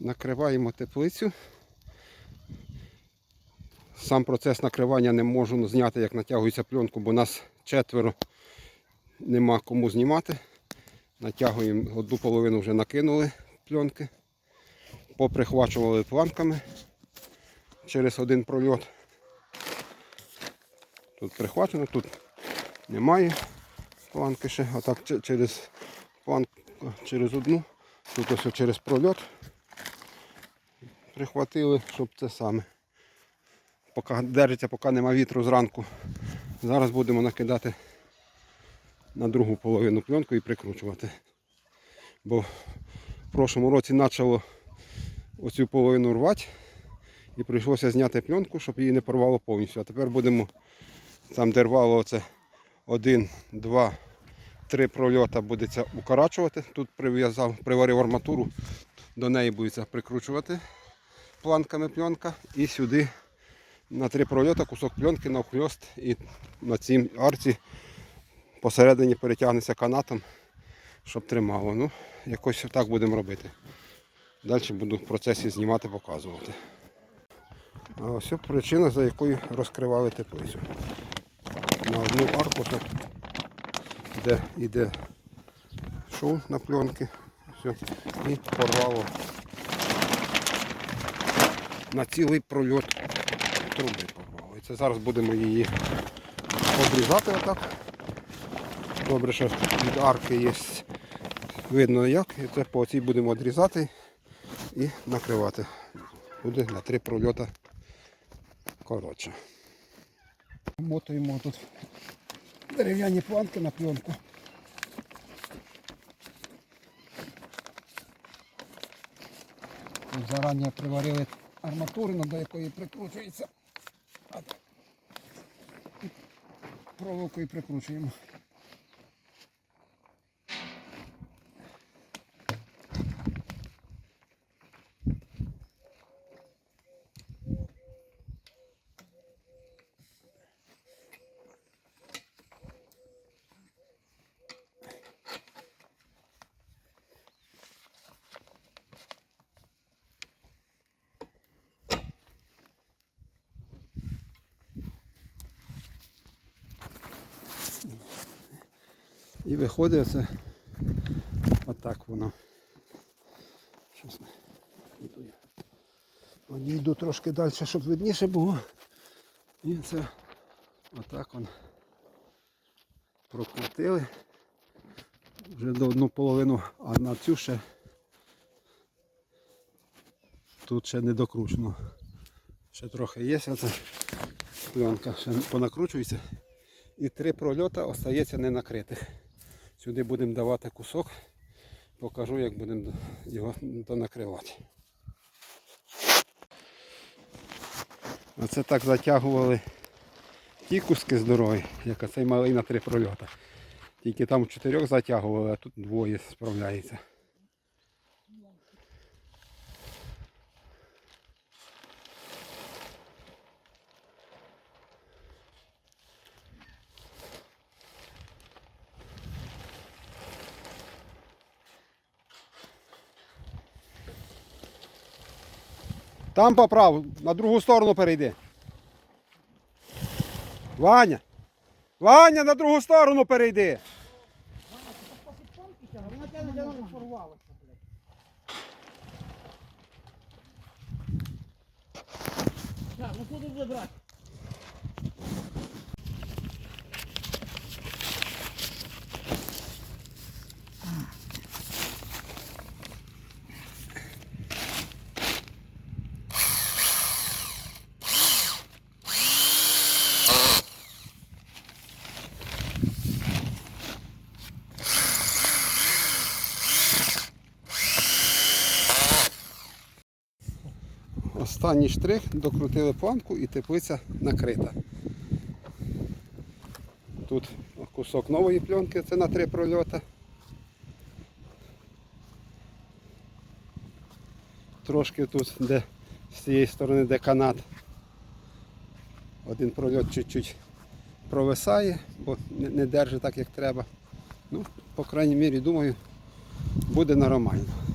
Накриваємо теплицю. Сам процес накривання не можу зняти, як натягується пленку, бо нас четверо нема кому знімати. Натягуємо одну половину вже накинули пленки, поприхвачували планками через один прольот. Тут прихвачено, тут немає планки ще, а так через планку, через одну, тут ось через прольот прихватили, щоб це саме. Поки держиться, поки нема вітру зранку. Зараз будемо накидати на другу половину пленку і прикручувати. Бо в прошлому році почало оцю половину рвати і прийшлося зняти пленку, щоб її не порвало повністю. А тепер будемо там, де рвало оце один, два, три прольота будеться укорачувати. Тут прив'язав, приварив арматуру, до неї будеться прикручувати планками пленка і сюди на три прольота кусок пленки навхльост і на цій арці посередині перетягнеться канатом, щоб тримало. Ну, якось так будемо робити. Далі буду в процесі знімати, показувати. А ось причина, за якою розкривали теплицю. На одну арку, де йде шов на пленки, і порвало на цілий прольот труби порвало. І це зараз будемо її обрізати отак. Добре, що від арки є видно як. І це по цій будемо відрізати і накривати. Буде на три прольота коротше. Мотуємо тут дерев'яні планки на пленку. Зарані приварили арматурину, до якої прикручується. Проволокою прикручуємо. І виходить це отак воно. Щас йду я. Одійду трошки далі, щоб видніше було. І це отак воно прокрутили. Вже до одну половину, а на цю ще тут ще не докручено. Ще трохи є, оце пленка ще понакручується. І три прольота остається не накритих. Сюди будемо давати кусок, покажу, як будемо його донакривати. Оце так затягували ті куски з дороги, як оцей малий на три прольота. Тільки там чотирьох затягували, а тут двоє справляється. Там поправ, на другу сторону перейди. Ваня! Ваня, на другу сторону перейди. Так, ну куди вже брати? Останній штрих, докрутили планку і теплиця накрита. Тут кусок нової пленки, це на три прольота. Трошки тут, де з цієї сторони, де канат. Один прольот чуть-чуть провисає, бо не, не держить так, як треба. Ну, по крайній мірі, думаю, буде нормально.